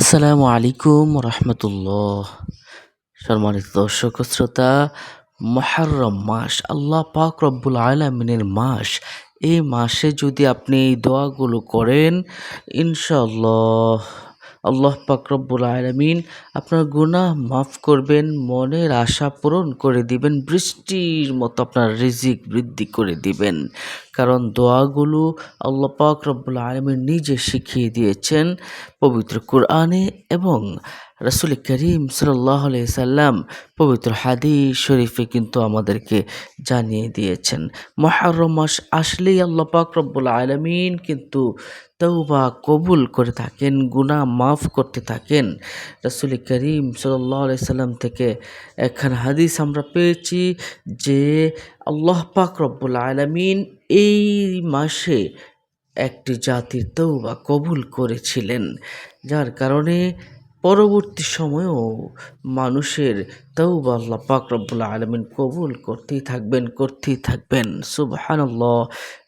আসসালামু আলাইকুম রহমতুল্লাহ। সম্মানিত দর্শক শ্রোতা মহারম মাস, আল্লাহ পাক রব্বুল আলমিনের মাস। এই মাসে যদি আপনি এই দোয়াগুলো করেন ইনশাল্লাহ আল্লাহ পাক রব্বুল আলমিন আপনার গুনাহ মাফ করবেন, মনের আশা পূরণ করে দিবেন, বৃষ্টির মতো আপনার রিজিক বৃদ্ধি করে দিবেন। কারণ দোয়াগুলো আল্লাহ পাক রব্বুল আলমিন নিজে শিখিয়ে দিয়েছেন পবিত্র কোরআনে এবং রাসুল করিম সাল্লাম পবিত্র হাদিস শরীফে কিন্তু আমাদেরকে জানিয়ে দিয়েছেন, মহারম মাস আসলেই আল্লাহ পাক রব্বুল আলমিন কিন্তু তৌবা কবুল করে থাকেন, গুনাহ মাফ করতে থাকেন। রাসুল করিম সাল্লাহ সাল্লাম থেকে একখান হাদিস আমরা পেয়েছি যে আল্লাহ পাক রব্বুল আলমিন এই মাসে একটি জাতির তৌবা কবুল করেছিলেন, যার কারণে পরবর্তী সময়েও মানুষের তৌবা আল্লাহ পাক রব্বুল আলমিন কবুল করতেই থাকবেন করতেই থাকবেন সুবহানাল্লাহ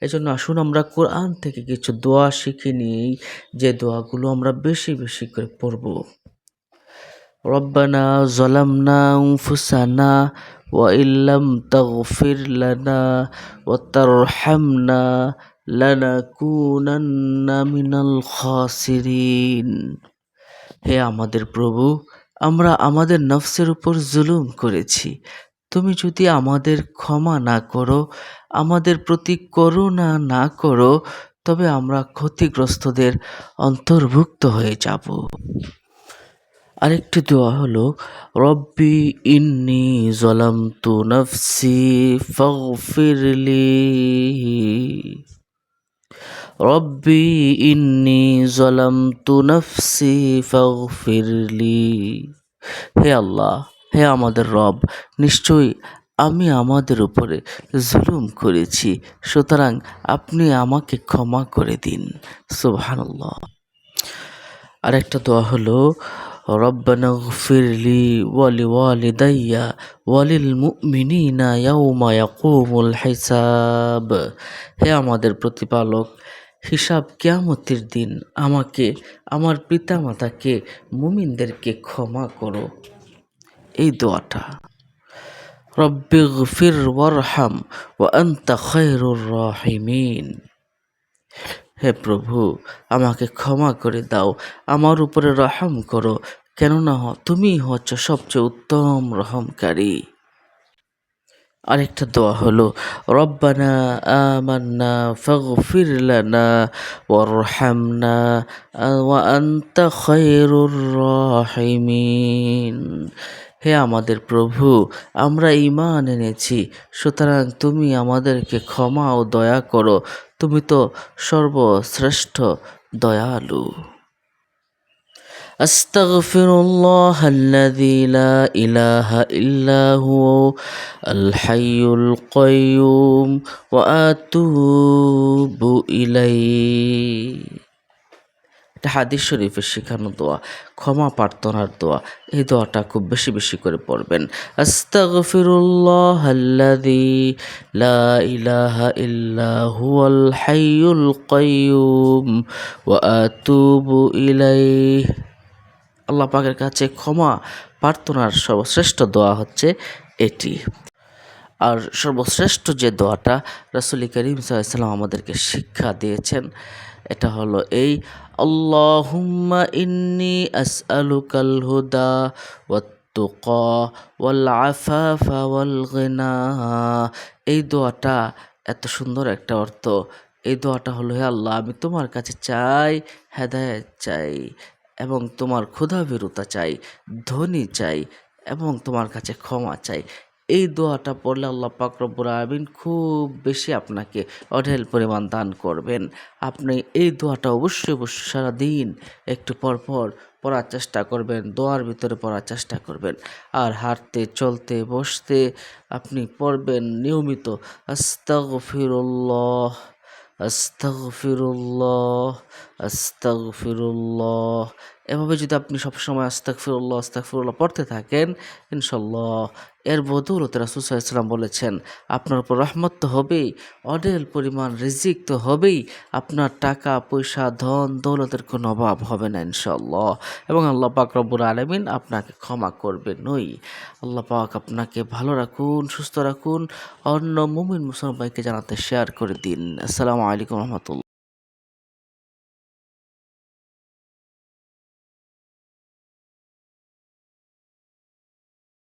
এজন্য আসুন আমরা কোরআন থেকে কিছু দোয়া শিখে নিই যে দোয়াগুলো আমরা বেশি বেশি করে পড়ব রব্বানা জলামনা উনফুসানা وإن لم تغفر لنا وترحمنا لنكونن من الخاسرين হে আমাদের প্রভু, আমরা আমাদের নফসের উপর জুলুম করেছি। তুমি যদি আমাদের ক্ষমা না করো, আমাদের প্রতি করুণা না করো, তবে আমরা ক্ষতিগ্রস্তদের অন্তর্ভুক্ত হয়ে যাব। আরেকটি দোয়া হলো, রব্বি ইন্নি জলামতু নফসি ফাগফিরলি। রব্বি ইন্নি জলামতু নফসি ফিরলি হে আল্লাহ, হে আমাদের রব, নিশ্চয়ই আমি আমাদের উপরে জুলুম করেছি, সুতরাং আপনি আমাকে ক্ষমা করে দিন। সুবহানাল্লাহ। আরেকটা দোয়া হলো গফিরলি ওয়ালি ওয়ালিদাইয়া ওয়ালিল মুমিনিনা ইয়াউমা ইয়াকুমুল হিসাব। হে আমাদের প্রতিপালক হিসাব কেয়ামতের দিন আমাকে, আমার পিতামাতাকে, মুমিনদেরকে ক্ষমা করো। এই দোয়াটা। রব্বি গফির ওয়ারহাম ওয়া আনতা খায়রুর রাহিমিন। হে প্রভু, আমাকে ক্ষমা করে দাও, আমার উপরে রহম করো, কেননা তুমি হচ্ছ সবচেয়ে উত্তম রহমকারী। আরেকটা দোয়া হলো, রব্বানা আমান্না ফাগফির লানা ওয়ারহামনা ওয়া আনতা খায়রুর রাহিমিন। হে আমাদের প্রভু, আমরা ইমান এনেছি, সুতরাং তুমি আমাদেরকে ক্ষমা ও দয়া করো, তুমি তো সর্বশ্রেষ্ঠ দয়ালু। أستغفر الله الذي لا إله إلا هو الحي القيوم وأتوب إليه এটা হাদিস শরীফের শেখানো দোয়া ক্ষমা প্রার্থনার দোয়া এই দোয়াটা খুব বেশি বেশি করে পড়বেন আস্তাগফিরুল্লাহ আল্লাযী লা ইলাহা ইল্লা হুয়াল হাইয়ুল কাইয়ুম ওয়া আতুবু ইলাইহি আল্লাহ পাকের কাছে ক্ষমা প্রার্থনার সর্বশ্রেষ্ঠ দোয়া হচ্ছে এটি। আর সর্বশ্রেষ্ঠ যে দোয়াটা রসুল করিম সাল্লাম আমাদেরকে শিক্ষা দিয়েছেন, এটা হলো এই, আল্লাহুম্মা ইন্নি ওয়াল এই দোয়াটা এত সুন্দর একটা অর্থ। এই দোয়াটা হলো, হে আল্লাহ, আমি তোমার কাছে চাই, হেদায়ত চাই। এবং তোমার ক্ষুধাভীরতা চাই, ধনী চাই এবং তোমার কাছে ক্ষমা চাই। এই দোয়াটা পড়লে আল্লাহ পাক রব্বুল আলমিন খুব বেশি আপনাকে অঢেল পরিমাণ দান করবেন। আপনি এই দোয়াটা অবশ্যই অবশ্যই সারাদিন একটু পর পর পড়ার চেষ্টা করবেন, দোয়ার ভিতরে পড়ার চেষ্টা করবেন। আর হাঁটতে, চলতে, বসতে আপনি পড়বেন নিয়মিত, আস্তাগফিরুল্লাহ আস্তাগফিরুল্লাহ আস্তাগফিরুল্লাহ। এভাবে যদি আপনি সবসময় আস্তাগফিরুল্লাহ আস্তাগফিরুল্লাহ পড়তে থাকেন ইনশাল্লাহ এর বদৌলতে রাসুল ইসলাম বলেছেন, আপনার উপর রহমত তো হবেই অডেল পরিমাণ রিজিক তো হবেই, আপনার টাকা, পয়সা, ধন, দৌলতের কোনো অভাব হবে না ইনশাল্লাহ এবং আল্লাহ পাক রব্বুল আলমিন আপনাকে ক্ষমা করবেনই আল্লাহ পাক আপনাকে ভালো রাখুন, সুস্থ রাখুন, অন্য মুমিন মুসলমানকে জানাতে শেয়ার করে দিন। আসসালামু আলাইকুম রহমতুল্লাহ।